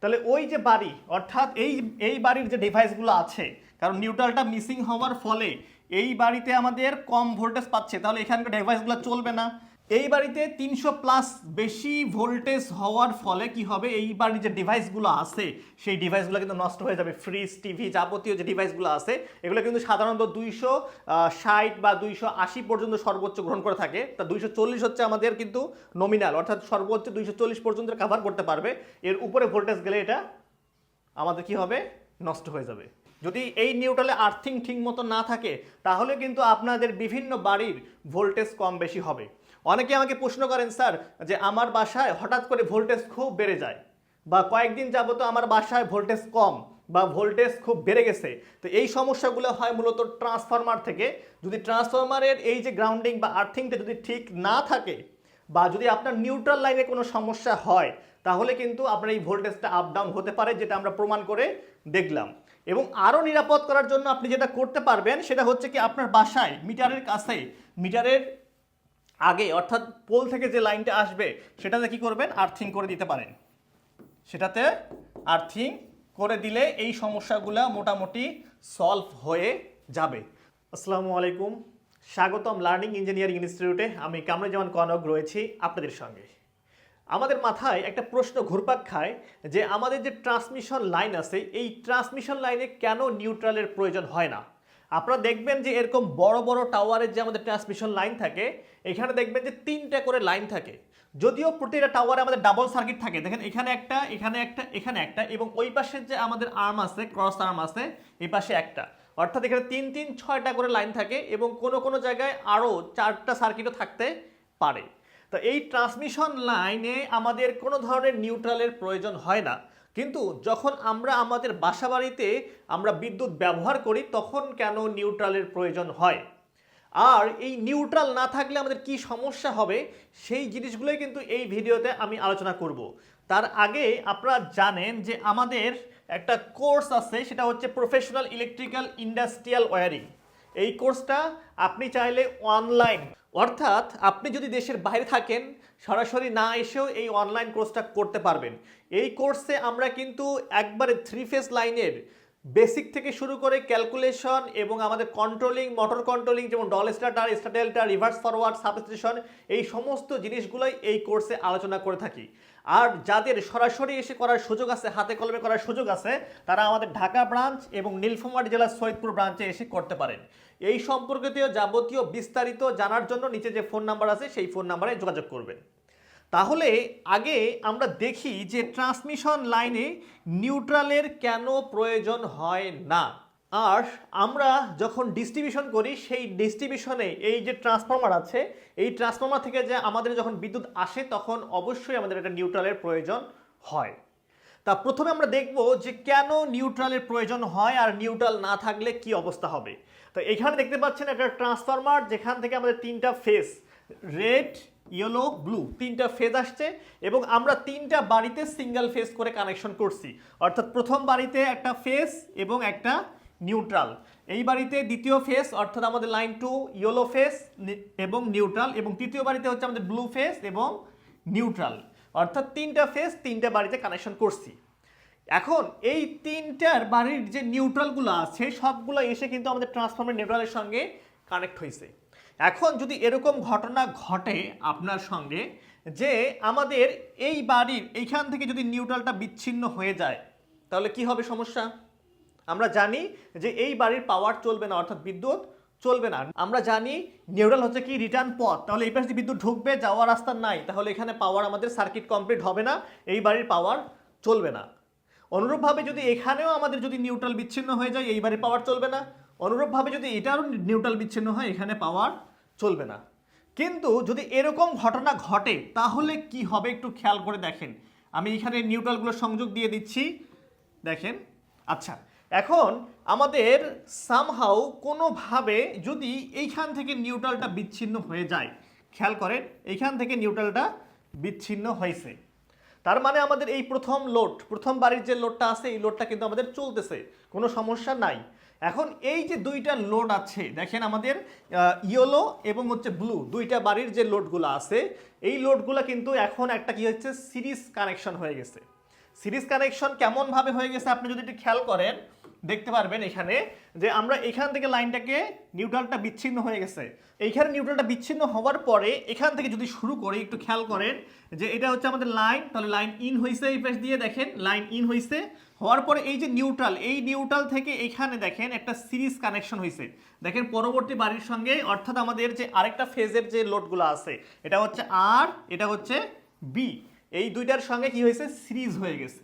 তাহলে ওই যে বাড়ি, অর্থাৎ এই এই বাড়ির যে ডিভাইসগুলো আছে, কারণ নিউট্রালটা মিসিং হওয়ার ফলে এই বাড়িতে আমাদের কম ভোল্টেজ পাচ্ছে, তাহলে এখানকার ডিভাইসগুলো চলবে না। এই বাড়িতে তিনশো প্লাস বেশি ভোল্টেজ হওয়ার ফলে কি হবে? এই বাড়ির যে ডিভাইসগুলো আছে, সেই ডিভাইসগুলো কিন্তু নষ্ট হয়ে যাবে। ফ্রিজ টিভি যাবতীয় যে ডিভাইসগুলো আছে, এগুলো কিন্তু সাধারণত দুইশো ষাট বা দুইশো আশি পর্যন্ত সর্বোচ্চ গ্রহণ করে থাকে। তা দুইশো চল্লিশ হচ্ছে আমাদের কিন্তু নমিনাল অর্থাৎ সর্বোচ্চ দুইশো চল্লিশ পর্যন্ত কাভার করতে পারবে। এর উপরে ভোল্টেজ গেলে এটা আমাদের কি হবে? নষ্ট হয়ে যাবে। যদি এই নিউট্রালে আর্থিং ঠিক মতো না থাকে, তাহলে কিন্তু আপনাদের বিভিন্ন বাড়ির ভোল্টেজ কম বেশি হবে। অনেকে আমাকে প্রশ্ন করেন, স্যার, যে আমার বাসায় হঠাৎ করে ভোল্টেজ খুব বেড়ে যায় বা কয়েকদিন যাবত আমার বাসায় ভোল্টেজ কম বা ভোল্টেজ খুব বেড়ে গেছে। তো এই সমস্যাগুলো হয় মূলত ট্রান্সফরমার থেকে। যদি ট্রান্সফরমারের এই যে গ্রাউন্ডিং বা আর্থিংটা যদি ঠিক না থাকে বা যদি আপনার নিউট্রাল লাইনে কোনো সমস্যা হয়, তাহলে কিন্তু আপনার এই ভোল্টেজটা আপ ডাউন হতে পারে, যেটা আমরা প্রমাণ করে দেখলাম। এবং আরও নিরাপদ করার জন্য আপনি যেটা করতে পারবেন, সেটা হচ্ছে কি আপনার বাসায় মিটারের কাছে, মিটারের আগে, অর্থাৎ পোল থেকে যে লাইনটা আসবে, সেটাতে কি করবেন? আর্থিং করে দিতে পারেন। সেটাতে আর্থিং করে দিলে এই সমস্যাগুলো মোটামুটি সলভ হয়ে যাবে। আসসালামু আলাইকুম। স্বাগতম লার্নিং ইঞ্জিনিয়ারিং ইনস্টিটিউটে। আমি কামরুজ্জামান কনক রয়েছি আপনাদের সঙ্গে। আমাদের মাথায় একটা প্রশ্ন ঘুরপাক খায় যে, আমাদের যে ট্রান্সমিশন লাইন আছে, এই ট্রান্সমিশন লাইনে কেন নিউট্রালের প্রয়োজন হয় না? আপনারা দেখবেন যে এরকম বড় বড় টাওয়ারের যে আমাদের ট্রান্সমিশন লাইন থাকে, এখানে দেখবেন যে তিনটা করে লাইন থাকে। যদিও প্রতিটা টাওয়ারে আমাদের ডাবল সার্কিট থাকে। দেখেন, এখানে একটা এখানে একটা এখানে একটা এবং ওই পাশের যে আমাদের আর্ম আছে ক্রস আর্ম আছে, এই পাশে একটা। অর্থাৎ এখানে তিন তিন, ছয়টা করে লাইন থাকে এবং কোনো কোনো জায়গায় আরও চারটা সার্কিটও থাকতে পারে। তো এই ট্রান্সমিশন লাইনে আমাদের কোনো ধরনের নিউট্রালের প্রয়োজন হয় না। কিন্তু যখন আমরা আমাদের বাসাবাড়িতে আমরা বিদ্যুৎ ব্যবহার করি, তখন কেন নিউট্রালের প্রয়োজন হয়? আর এই নিউট্রাল না থাকলে আমাদের কি সমস্যা হবে? সেই জিনিসগুলোই কিন্তু এই ভিডিওতে আমি আলোচনা করব। তার আগে আপনারা জানেন যে আমাদের একটা কোর্স আছে, সেটা হচ্ছে প্রফেশনাল ইলেকট্রিক্যাল ইন্ডাস্ট্রিয়াল ওয়ারিং এই কোর্সটা আপনি চাইলে অনলাইন অর্থাৎ আপনি যদি দেশের বাইরে থাকেন, সরাসরি না এসেও এই অনলাইন কোর্সটা করতে পারবেন। এই কোর্সে আমরা কিন্তু একবারে থ্রি ফেস লাইনের বেসিক থেকে শুরু করে ক্যালকুলেশন এবং আমাদের কন্ট্রোলিং, মোটর কন্ট্রোলিং, যেমন ডল স্টার্টার স্টাডেলটা রিভার্স ফরওয়ার্ড, সাবস্টেশন, এই সমস্ত জিনিসগুলোই এই কোর্সে আলোচনা করে থাকি। আর যাদের সরাসরি এসে করার সুযোগ আছে, হাতে কলমে করার সুযোগ আছে, তারা আমাদের ঢাকা ব্রাঞ্চ এবং নীলফামারী জেলার সৈয়দপুর ব্রাঞ্চে এসে করতে পারেন। এই সম্পর্কিত যাবতীয় বিস্তারিত জানার জন্য নিচে যে ফোন নাম্বার আছে, সেই ফোন নাম্বারে যোগাযোগ করবেন। তাহলে আগে আমরা দেখি যে ট্রান্সমিশন লাইনে নিউট্রালের কেন প্রয়োজন হয় না। আর আমরা যখন ডিস্ট্রিবিউশন করি, সেই ডিস্ট্রিবিউশনে এই যে ট্রান্সফর্মার আছে, এই ট্রান্সফর্মার থেকে যে আমাদের যখন বিদ্যুৎ আসে, তখন অবশ্যই আমাদের একটা নিউট্রালের প্রয়োজন হয়। তা প্রথমে আমরা দেখব যে কেন নিউট্রালের প্রয়োজন হয় আর নিউট্রাল না থাকলে কি অবস্থা হবে। তো এখানে দেখতে পাচ্ছেন একটা ট্রান্সফর্মার, যেখান থেকে আমাদের তিনটা ফেস রেড ইয়েলো, ব্লু তিনটা ফেজ আসছে এবং আমরা তিনটা বাড়িতে সিঙ্গেল ফেজ করে কানেকশন করছি। অর্থাৎ প্রথম বাড়িতে একটা ফেস এবং একটা নিউট্রাল এই বাড়িতে দ্বিতীয় ফেস অর্থাৎ আমাদের লাইন টু ইয়েলো ফেস এবং নিউট্রাল এবং তৃতীয় বাড়িতে হচ্ছে আমাদের ব্লু ফেস এবং নিউট্রাল অর্থাৎ তিনটা ফেস তিনটা বাড়িতে কানেকশন করছি। এখন এই তিনটার বাড়ির যে নিউট্রালগুলো আছে, সবগুলো এসে কিন্তু আমাদের ট্রান্সফর্মার নিউট্রালের সঙ্গে কানেক্ট হয়েছে এখন যদি এরকম ঘটনা ঘটে আপনার সঙ্গে যে আমাদের এই বাড়ির এইখান থেকে যদি নিউট্রালটা বিচ্ছিন্ন হয়ে যায়, তাহলে কি হবে সমস্যা? আমরা জানি যে এই বাড়ির পাওয়ার চলবে না, অর্থাৎ বিদ্যুৎ চলবে না। আমরা জানি নিউট্রাল হচ্ছে কি রিটার্ন পথ। তাহলে এই পাশে বিদ্যুৎ ঢুকবে, যাওয়ার রাস্তা নাই, তাহলে এখানে পাওয়ার আমাদের সার্কিট কমপ্লিট হবে না, এই বাড়ির পাওয়ার চলবে না। অনুরূপভাবে যদি এখানেও আমাদের যদি নিউট্রাল বিচ্ছিন্ন হয়ে যায়, এই বাড়ির পাওয়ার চলবে না। অনুরূপভাবে যদি এটারও নিউট্রাল বিচ্ছিন্ন হয়, এখানে পাওয়ার চলবে না। কিন্তু যদি এরকম ঘটনা ঘটে, তাহলে কি হবে একটু খেয়াল করে দেখেন। আমি এখানে নিউট্রালগুলো সংযোগ দিয়ে দিচ্ছি। দেখেন আচ্ছা এখন আমাদের সামহাউ কোনোভাবে যদি এইখান থেকে নিউট্রালটা বিচ্ছিন্ন হয়ে যায়, খেয়াল করেন, এইখান থেকে নিউট্রালটা বিচ্ছিন্ন হয়েছে। তার মানে আমাদের এই প্রথম লোড প্রথম বাড়ির যে লোডটা আছে, এই লোডটা কিন্তু আমাদের চলতেছে, কোনো সমস্যা নাই। এখন এই যে দুইটা লোড আছে, দেখেন আমাদের ইয়েলো এবং হচ্ছে ব্লু দুইটা বাড়ির যে লোডগুলো আছে, এই লোডগুলো কিন্তু এখন একটা কি হচ্ছে সিরিজ কানেকশন হয়ে গেছে। সিরিজ কানেকশন কেমন ভাবে হয়ে গেছে আপনি যদি একটু খেয়াল করেন, দেখতে পারবেন এখানে যে আমরা এখান থেকে লাইনটাকে নিউট্রালটা বিচ্ছিন্ন হয়ে গেছে। এইখানে নিউট্রালটা বিচ্ছিন্ন হওয়ার পরে এখান থেকে যদি শুরু করে, একটু খেয়াল করেন যে এটা হচ্ছে আমাদের লাইন, তাহলে লাইন ইন হয়েছে এই পাশ দিয়ে, দেখেন লাইন ইন হয়েছে হওয়ার পরে এই যে নিউট্রাল এই নিউট্রাল থেকে এখানে দেখেন একটা সিরিজ কানেকশন হয়েছে দেখেন পরবর্তী বাড়ির সঙ্গে, অর্থাৎ আমাদের যে আরেকটা ফেজের যে লোডগুলো আছে, এটা হচ্ছে আর এটা হচ্ছে বি এই দুইটার সঙ্গে কি হয়েছে সিরিজ হয়ে গেছে।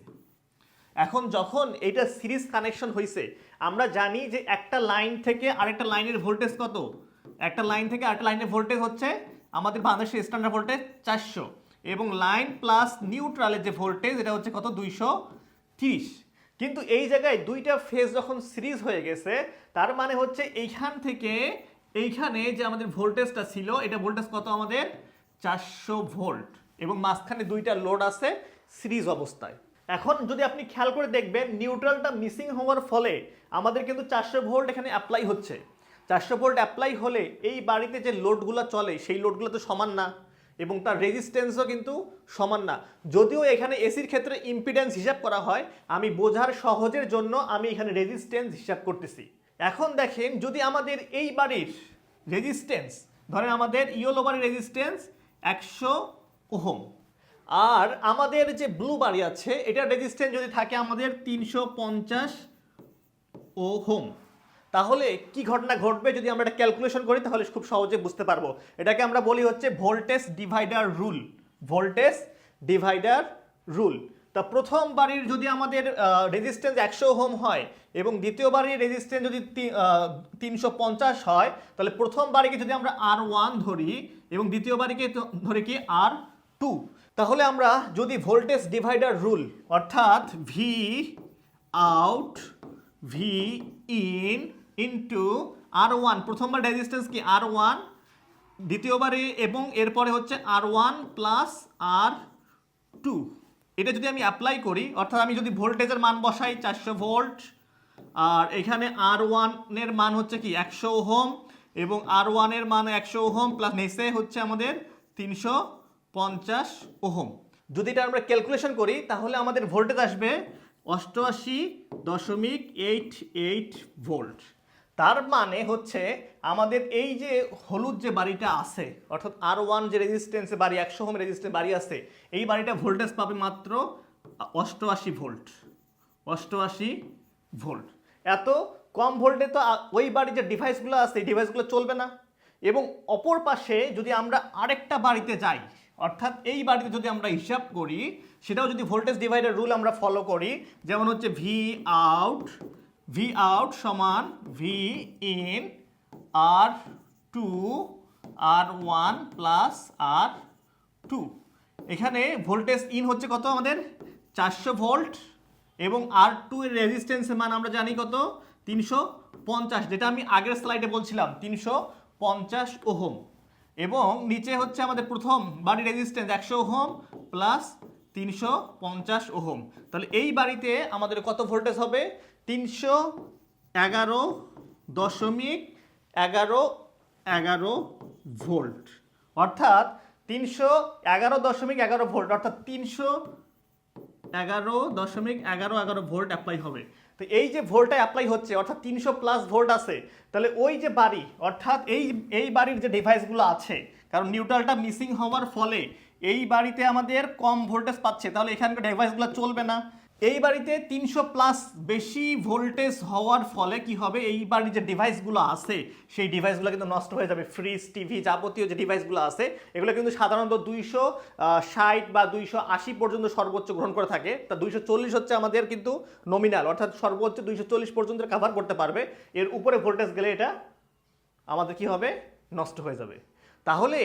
এখন যখন এটা সিরিজ কানেকশন হয়েছে আমরা জানি যে একটা লাইন থেকে আরেকটা লাইনের ভোল্টেজ কত? একটা লাইন থেকে আরেকটা লাইনের ভোল্টেজ হচ্ছে আমাদের বাংলাদেশের স্ট্যান্ডার্ড ভোল্টেজ চারশো এবং লাইন প্লাস নিউট্রালের যে ভোল্টেজ এটা হচ্ছে কত? দুইশো তিরিশ। কিন্তু এই জায়গায় দুইটা ফেজ যখন সিরিজ হয়ে গেছে, তার মানে হচ্ছে এইখান থেকে এইখানে যে আমাদের ভোল্টেজটা ছিল, এটা ভোল্টেজ কত আমাদের? চারশো ভোল্ট এবং মাঝখানে দুইটা লোড আছে সিরিজ অবস্থায়। এখন যদি আপনি খেয়াল করে দেখবেন নিউট্রালটা মিসিং হওয়ার ফলে আমাদের কিন্তু চারশো ভোল্ট এখানে অ্যাপ্লাই হচ্ছে। চারশো ভোল্ট অ্যাপ্লাই হলে এই বাড়িতে যে লোডগুলো চলে, সেই লোডগুলো তো সমান না। এবং তার রেজিস্ট্যান্সও কিন্তু সমান না। যদিও এখানে এসির ক্ষেত্রে ইম্পিডেন্স হিসাব করা হয়, আমি বোঝার সহজের জন্য আমি এখানে রেজিস্ট্যান্স হিসাব করতেছি। এখন দেখেন, যদি আমাদের এই বাড়ির রেজিস্ট্যান্স ধরেন আমাদের ইয়েলো বাড়ির রেজিস্ট্যান্স একশো ওহম, আর আমাদের যে ব্লু বাড়ি আছে, এটার রেজিস্ট্যান্স যদি থাকে আমাদের তিনশো পঞ্চাশ ওহম। তাহলে কি ঘটনা ঘটবে যদি আমরা এটা ক্যালকুলেশন করি, তাহলে খুব সহজে বুঝতে পারব। এটাকে আমরা বলি হচ্ছে voltage divider rule voltage divider rule তা প্রথম বাড়ির যদি আমাদের রেজিস্ট্যান্স একশো হোম হয় এবং দ্বিতীয় বাড়ির রেজিস্ট্যান্স যদি তিনশো পঞ্চাশ হয়, তাহলে প্রথম বাড়িকে যদি আমরা আর ওয়ান ধরি এবং দ্বিতীয় বাড়িকে ধরে কি আর টু তাহলে আমরা যদি ভোল্টেজ ডিভাইডার রুল অর্থাৎ V out V in into R one প্রথমবার রেজিস্ট্যান্স কি আর ওয়ান দ্বিতীয়বারে এবং এরপরে হচ্ছে R one plus R two এটা যদি আমি অ্যাপ্লাই করি, অর্থাৎ আমি যদি ভোল্টেজের মান বসাই চারশো ভোল্ট আর এখানে আর ওয়ানের মান হচ্ছে কি একশো ওহম, এবং আর ওয়ানের মান একশো ওহম প্লাস নেসে হচ্ছে আমাদের তিনশো পঞ্চাশ ওহম। যদি এটা আমরা ক্যালকুলেশন করি, তাহলে আমাদের ভোল্টেজ আসবে অষ্টআশি দশমিক এইট এইট ভোল্ট তার মানে হচ্ছে আমাদের এই যে হলুদ যে বাড়িটা আছে, অর্থাৎ আর ওয়ান যে রেজিস্ট্যান্সে বাড়ি, একশো হোম রেজিস্ট্যান্স বাড়ি আছে, এই বাড়িটা ভোল্টেজ পাবে মাত্র অষ্টআশি ভোল্ট অষ্টআশি ভোল্ট এত কম ভোল্টে তো ওই বাড়ির যে ডিভাইসগুলো আছে, এই ডিভাইসগুলো চলবে না। এবং অপর পাশে যদি আমরা আরেকটা বাড়িতে যাই, অর্থাৎ এই বাড়িতে যদি আমরা হিসাব করি, সেটাও যদি ভোল্টেজ ডিভাইডার রুল আমরা ফলো করি, যেমন হচ্ছে ভি আউট ভি আউট সমান V in R two R one plus R two এখানে ভোল্টেজ ইন হচ্ছে কত আমাদের? চারশো ভোল্ট এবং আর টু এর রেজিস্ট্যান্সের মান আমরা জানি কত? তিনশো পঞ্চাশ, যেটা আমি আগের স্লাইডে বলছিলাম, তিনশো পঞ্চাশ ওহম। এবং নিচে হচ্ছে আমাদের প্রথম বাড়ি রেজিস্ট্যান্স একশো ওহম প্লাস তিনশো পঞ্চাশ ওহম। তাহলে এই বাড়িতে আমাদের কত ভোল্টেজ হবে? তিনশো এগারো দশমিক এগারো এগারো ভোল্ট। অর্থাৎ তিনশো এগারো দশমিক এগারো ভোল্ট, অর্থাৎ তিনশো এগারো দশমিক এগারো এগারো ভোল্ট অ্যাপ্লাই হবে। তো এই যে ভোল্টটা অ্যাপ্লাই হচ্ছে, অর্থাৎ তিনশো প্লাস ভোল্ট আছে, তাহলে ওই যে বাড়ি, অর্থাৎ এই এই বাড়ির যে ডিভাইসগুলো আছে, কারণ নিউট্রালটা মিসিং হওয়ার ফলে এই বাড়িতে আমাদের কম ভোল্টেজ পাচ্ছে, তাহলে এখানকার ডিভাইসগুলো চলবে না। এই বাড়িতে তিনশো প্লাস বেশি ভোল্টেজ হওয়ার ফলে কি হবে? এই বাড়ির যে ডিভাইসগুলো আছে, সেই ডিভাইসগুলো কিন্তু নষ্ট হয়ে যাবে। ফ্রিজ টিভি যাবতীয় যে ডিভাইসগুলো আছে, এগুলো কিন্তু সাধারণত দুইশো ষাট বা দুইশো আশি পর্যন্ত সর্বোচ্চ গ্রহণ করে থাকে। তা দুইশো চল্লিশ হচ্ছে আমাদের কিন্তু নমিনাল অর্থাৎ সর্বোচ্চ দুইশো চল্লিশ পর্যন্ত কাভার করতে পারবে। এর উপরে ভোল্টেজ গেলে এটা আমাদের কি হবে? নষ্ট হয়ে যাবে। তাহলে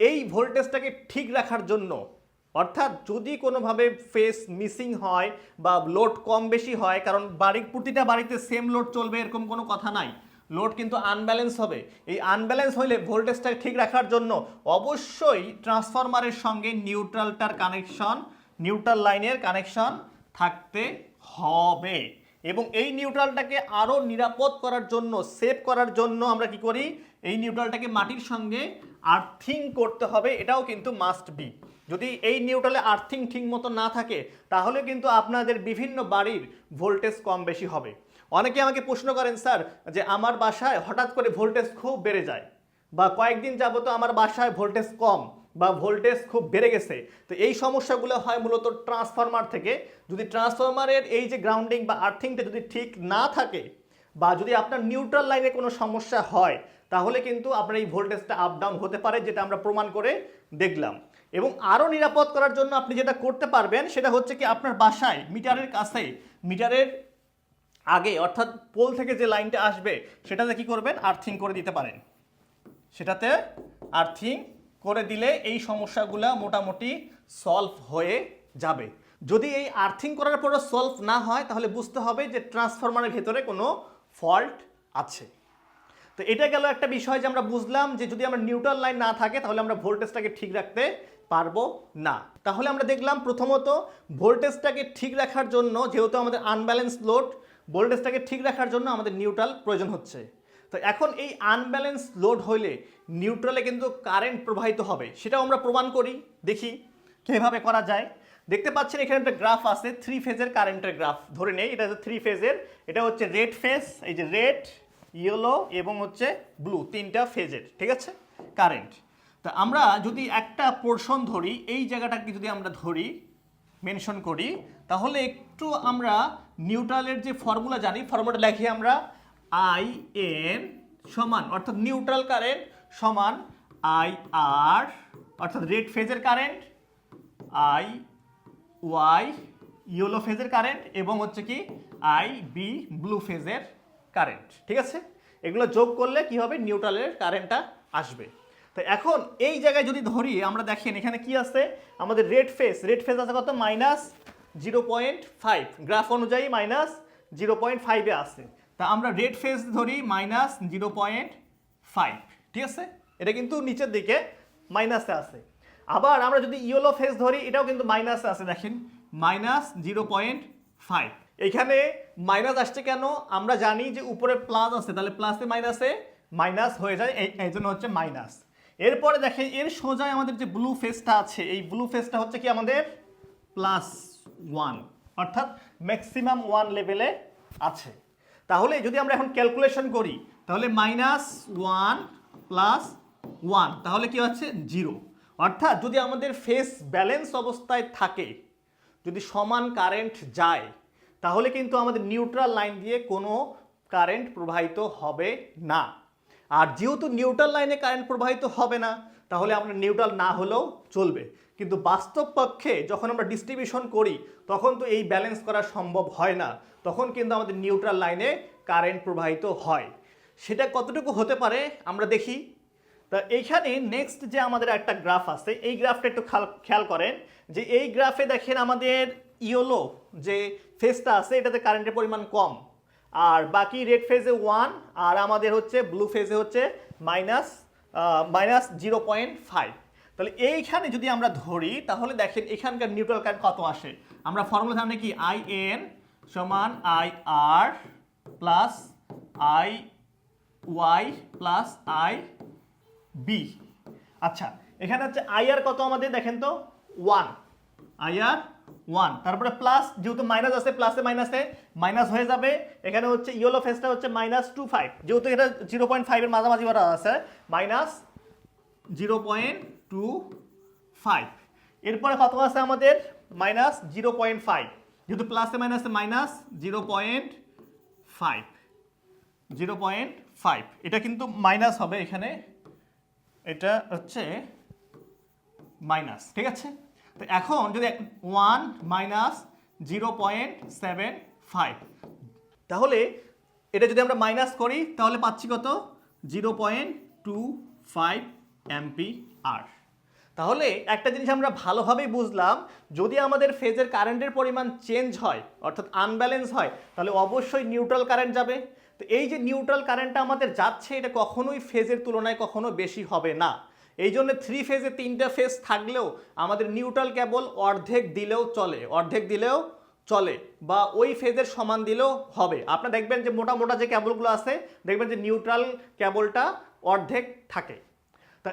এই ভোল্টেজটাকে ঠিক রাখার জন্য, অর্থাৎ যদি কোনোভাবে ফেস মিসিং হয় বা লোড কম বেশি হয়, কারণ বাড়ির প্রতিটা বাড়িতে সেম লোড চলবে, এরকম কোনো কথা নাই। লোড কিন্তু আনব্যালেন্স হবে। এই আনব্যালেন্স হলে ভোল্টেজটা ঠিক রাখার জন্য অবশ্যই ট্রান্সফরমারের সঙ্গে নিউট্রালটার কানেকশন, নিউট্রাল লাইনের কানেকশন থাকতে হবে। এবং এই নিউট্রালটাকে আরও নিরাপদ করার জন্য সেভ করার জন্য আমরা কি করি? এই নিউট্রালটাকে মাটির সঙ্গে আর্থিং করতে হবে, এটাও কিন্তু মাস্ট বি যদি এই নিউট্রালে আর্থিং ঠিক মতো না থাকে, তাহলে কিন্তু আপনাদের বিভিন্ন বাড়ির ভোল্টেজ কম বেশি হবে। অনেকে আমাকে প্রশ্ন করেন, স্যার, যে আমার বাসায় হঠাৎ করে ভোল্টেজ খুব বেড়ে যায় বা কয়েকদিন যাবত আমার বাসায় ভোল্টেজ কম বা ভোল্টেজ খুব বেড়ে গেছে, তো এই সমস্যাগুলো হয় মূলত ট্রান্সফরমার থেকে। যদি ট্রান্সফরমারের এই যে গ্রাউন্ডিং বা আর্থিংটা যদি ঠিক না থাকে বা যদি আপনার নিউট্রাল লাইনে কোনো সমস্যা হয় তাহলে কিন্তু আপনার এই ভোল্টেজটা আপ ডাউন হতে পারে, যেটা আমরা প্রমাণ করে দেখলাম। এবং আরও নিরাপদ করার জন্য আপনি যেটা করতে পারবেন, সেটা হচ্ছে কি আপনার বাসায়, মিটারের কাছে, মিটারের আগে, অর্থাৎ পোল থেকে যে লাইনটা আসবে, সেটাতে কি করবেন? আর্থিং করে দিতে পারেন। সেটাতে আর্থিং করে দিলে এই সমস্যাগুলো মোটামুটি সলভ হয়ে যাবে। যদি এই আর্থিং করার পরও সলভ না হয়, তাহলে বুঝতে হবে যে ট্রান্সফরমারের ভেতরে কোনো ফল্ট আছে। তো এটা গেল একটা বিষয় যে আমরা বুঝলাম যে যদি আমরা নিউট্রাল লাইন না থাকে, তাহলে আমরা ভোল্টেজটাকে ঠিক রাখতে পারব না। তাহলে আমরা দেখলাম প্রথমত ভোল্টেজটাকে ঠিক রাখার জন্য, যেহেতু আমাদের আনব্যালেন্স লোড, ভোল্টেজটাকে ঠিক রাখার জন্য আমাদের নিউট্রাল প্রয়োজন হচ্ছে। তো এখন এই আনব্যালেন্স লোড হইলে নিউট্রালে কিন্তু কারেন্ট প্রবাহিত হবে, সেটাও আমরা প্রমাণ করি। দেখি কীভাবে করা যায়। দেখতে পাচ্ছেন এখানে একটা গ্রাফ আছে, থ্রি ফেজের কারেন্টের গ্রাফ। ধরে নেই, এটা হচ্ছে থ্রি ফেজের, এটা হচ্ছে রেড ফেজ, এই যে রেড ইয়েলো এবং হচ্ছে ব্লু তিনটা ফেজের ঠিক আছে? কারেন্ট তা আমরা যদি একটা পোর্শন ধরি, এই জায়গাটাকে যদি আমরা ধরি মেনশন করি, তাহলে একটু আমরা নিউট্রালের যে ফর্মুলা জানি ফর্মুলাটা লিখি আমরা আই এন সমান, অর্থাৎ নিউট্রাল কারেন্ট সমান আই আর অর্থাৎ রেড ফেজের কারেন্ট আই ওয়াই ইয়েলো ফেজের কারেন্ট এবং হচ্ছে কি আই বি ব্লু ফেজের কারেন্ট ঠিক আছে? এগুলো যোগ করলে কি হবে? নিউট্রালের কারেন্টটা আসবে। তো এখন এই জায়গায় যদি ধরি, আমরা দেখেন এখানে কি আছে? আমাদের রেড ফেস রেড ফেস আছে কত? Minus zero point five graph অনুযায়ী মাইনাস জিরো পয়েন্ট ফাইভে আছে। তা আমরা রেড ফেস ধরি মাইনাস জিরো পয়েন্ট ফাইভ ঠিক আছে? এটা কিন্তু নিচের দিকে মাইনাসে আছে। আবার আমরা যদি ইয়েলো ফেস ধরি, এটাও কিন্তু মাইনাসে আছে, দেখেন। মাইনাস জিরো পয়েন্ট ফাইভ এখানে মাইনাস আসছে কেন? আমরা জানি যে উপরে প্লাস আছে, তাহলে প্লাসে মাইনাসে মাইনাস হয়ে যায়, এই জন্য হচ্ছে মাইনাস এরপরে দেখেন, এর সোজায় আমাদের যে ব্লু ফেসটা আছে, এই ব্লু ফেসটা হচ্ছে কি আমাদের? প্লাস ওয়ান অর্থাৎ ম্যাক্সিমাম ওয়ান লেভেলে আছে। তাহলে যদি আমরা এখন ক্যালকুলেশন করি, তাহলে মাইনাস ওয়ান প্লাস ওয়ান তাহলে কি হচ্ছে? জিরো অর্থাৎ যদি আমাদের ফেস ব্যালেন্স অবস্থায় থাকে, যদি সমান কারেন্ট যায় তাহলে কিন্তু আমাদের নিউট্রাল লাইন দিয়ে কোনো কারেন্ট প্রবাহিত হবে না। আর যেহেতু নিউট্রাল লাইনে কারেন্ট প্রবাহিত হবে না, তাহলে আমরা নিউট্রাল না হলেও চলবে। কিন্তু বাস্তব পক্ষে যখন আমরা ডিস্ট্রিবিউশন করি, তখন তো এই ব্যালেন্স করা সম্ভব হয় না। তখন কিন্তু আমাদের নিউট্রাল লাইনে কারেন্ট প্রবাহিত হয়। সেটা কতটুকু হতে পারে আমরা দেখি। তা এইখানে নেক্সট যে আমাদের একটা গ্রাফ আছে, এই গ্রাফটা একটু খেয়াল করেন যে এই গ্রাফে দেখেন আমাদের ইয়েলো যে ফেজটা আছে, এটাতে কারেন্টের পরিমাণ কম। আর বাকি রেড ফেজে ওয়ান আর আমাদের হচ্ছে ব্লু ফেজে হচ্ছে minus minus zero point five তাহলে এইখানে যদি আমরা ধরি, তাহলে দেখেন এখানকার নিউট্রাল কারেন্ট কত আসে? আমরা ফর্মুলা জানি কি? আই এন সমান I R plus I Y plus I B আচ্ছা এখানে হচ্ছে আইআর কত আমাদের? দেখেন তো ওয়ান আইআর ওয়ান তারপরে প্লাস যেহেতু মাইনাস আছে প্লাসে মাইনাসে মাইনাস হয়ে যাবে। এখানে হচ্ছে ইয়েলো ফেসটা হচ্ছে মাইনাস টু ফাইভ যেহেতু এটা জিরো পয়েন্ট ফাইভের মাঝামাঝি করা আছে minus zero point two five এরপরে কত আছে আমাদের? মাইনাস জিরো পয়েন্ট ফাইভ যেহেতু প্লাসে মাইনাসে minus zero point five zero point five এটা কিন্তু মাইনাস হবে এখানে। এটা হচ্ছে মাইনাস ঠিক আছে? তো এখন যদি one minus zero point seven five তাহলে এটা যদি আমরা মাইনাস করি, তাহলে পাচ্ছি কত? Zero point two five amp আর তাহলে একটা জিনিস আমরা ভালোভাবেই বুঝলাম, যদি আমাদের ফেজের কারেন্টের পরিমাণ চেঞ্জ হয়, অর্থাৎ আনব্যালেন্স হয়, তাহলে অবশ্যই নিউট্রাল কারেন্ট যাবে। তো এই যে নিউট্রাল কারেন্টটা আমাদের যাচ্ছে, এটা কখনোই ফেজের তুলনায় কখনো বেশি হবে না। এই জন্য থ্রি ফেজে তিনটা ফেজ থাকলেও আমাদের নিউট্রাল কেবল অর্ধেক দিলেও চলে, অর্ধেক দিলেও চলে বা ওই ফেজের সমান দিলেও হবে। আপনারা দেখবেন যে মোটা মোটা যে কেবলগুলো আছে, দেখবেন যে নিউট্রাল কেবলটা অর্ধেক থাকে। তা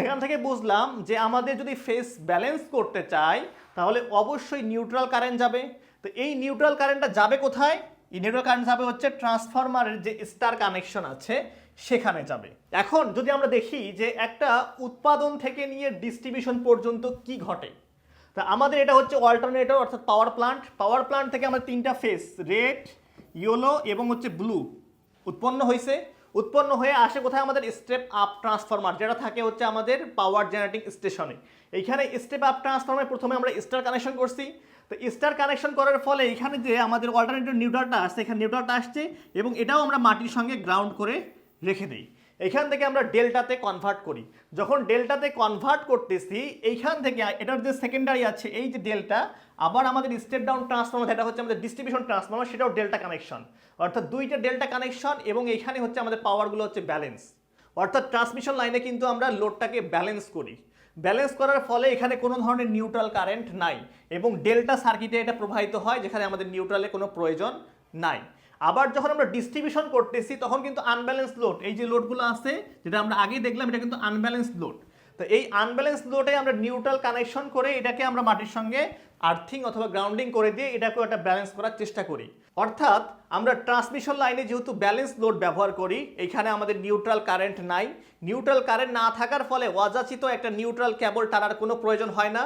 এখান থেকে বুঝলাম যে আমাদের যদি ফেস ব্যালেন্স করতে চাই, তাহলে অবশ্যই নিউট্রাল কারেন্ট যাবে। তো এই নিউট্রাল কারেন্টটা যাবে কোথায়? এই নিউট্রাল কারেন্ট যাবে হচ্ছে ট্রান্সফরমারের যে স্টার কানেকশন আছে সেখানে যাবে। এখন যদি আমরা দেখি যে একটা উৎপাদন থেকে নিয়ে ডিস্ট্রিবিউশন পর্যন্ত কি ঘটে, তা আমাদের এটা হচ্ছে অল্টারনেটর অর্থাৎ পাওয়ার প্লান্ট পাওয়ার প্লান্ট থেকে আমাদের তিনটা ফেস রেড ইয়েলো এবং হচ্ছে ব্লু উৎপন্ন হয়েছে উৎপন্ন হয়ে আসে কোথায়? আমাদের স্টেপ আপ ট্রান্সফরমার যেটা থাকে হচ্ছে আমাদের পাওয়ার জেনারেটিং স্টেশনে এইখানে স্টেপ আপ ট্রান্সফরমার প্রথমে আমরা স্টার কানেকশন করছি। তো স্টার কানেকশন করার ফলে এখানে যে আমাদের অল্টারনেটিভ নিউট্রালটা আসছে এখানে নিউট্রালটা আসছে এবং এটাও আমরা মাটির সঙ্গে গ্রাউন্ড করে রেখে দিই। এখান থেকে আমরা ডেল্টাতে কনভার্ট করি। যখন ডেল্টাতে কনভার্ট করতেছি, এইখান থেকে, এটার যে সেকেন্ডারি আছে, এই যে ডেল্টা, আবার আমাদের স্টেপ ডাউন ট্রান্সফর্মার যেটা হচ্ছে আমাদের ডিস্ট্রিবিউশন ট্রান্সফর্মার সেটাও ডেল্টা কানেকশন অর্থাৎ দুইটা ডেল্টা কানেকশন এবং এইখানে হচ্ছে আমাদের পাওয়ারগুলো হচ্ছে ব্যালেন্স অর্থাৎ ট্রান্সমিশন লাইনে কিন্তু আমরা লোডটাকে ব্যালেন্স করি। ব্যালেন্স করার ফলে এখানে কোনো ধরনের নিউট্রাল কারেন্ট নাই এবং ডেল্টা সার্কিটে এটা প্রবাহিত হয়, যেখানে আমাদের নিউট্রালের কোনো প্রয়োজন নাই। আবার যখন আমরা ডিস্ট্রিবিউশন করতেছি, তখন কিন্তু আনব্যালেন্স লোড এই যে লোডগুলো আছে, যেটা আমরা আগেই দেখলাম, এটা কিন্তু আনব্যালেন্স লোড তো এই আনব্যালেন্স লোডে আমরা নিউট্রাল কানেকশন করে এটাকে আমরা মাটির সঙ্গে আর্থিং অথবা গ্রাউন্ডিং করে দিয়ে এটাকেও একটা ব্যালেন্স করার চেষ্টা করি। অর্থাৎ আমরা ট্রান্সমিশন লাইনে যেহেতু ব্যালেন্স লোড ব্যবহার করি, এখানে আমাদের নিউট্রাল কারেন্ট নাই। নিউট্রাল কারেন্ট না থাকার ফলে অযাচিত একটা নিউট্রাল কেবল টানার কোনো প্রয়োজন হয় না।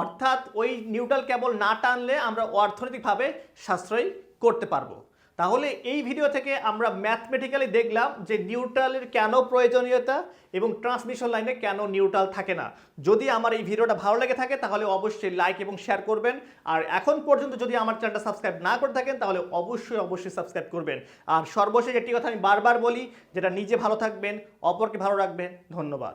অর্থাৎ ওই নিউট্রাল কেবল না টানলে আমরা অর্থনৈতিকভাবে সাশ্রয়ী করতে পারব। তাহলে এই ভিডিও থেকে আমরা ম্যাথমেটিক্যালি দেখলাম যে নিউট্রালের কেন প্রয়োজনীয়তা এবং ট্রান্সমিশন লাইনে কেন নিউট্রাল থাকে না। যদি আমার এই ভিডিওটা ভালো লেগে থাকে, তাহলে অবশ্যই লাইক এবং শেয়ার করবেন। আর এখন পর্যন্ত যদি আমার চ্যানেলটা সাবস্ক্রাইব না করে থাকেন, তাহলে অবশ্যই অবশ্যই সাবস্ক্রাইব করবেন। আর সর্বশেষ একটি কথা আমি বারবার বলি, যেটা নিজে ভালো থাকবেন, অপরকে ভালো রাখবেন, ধন্যবাদ।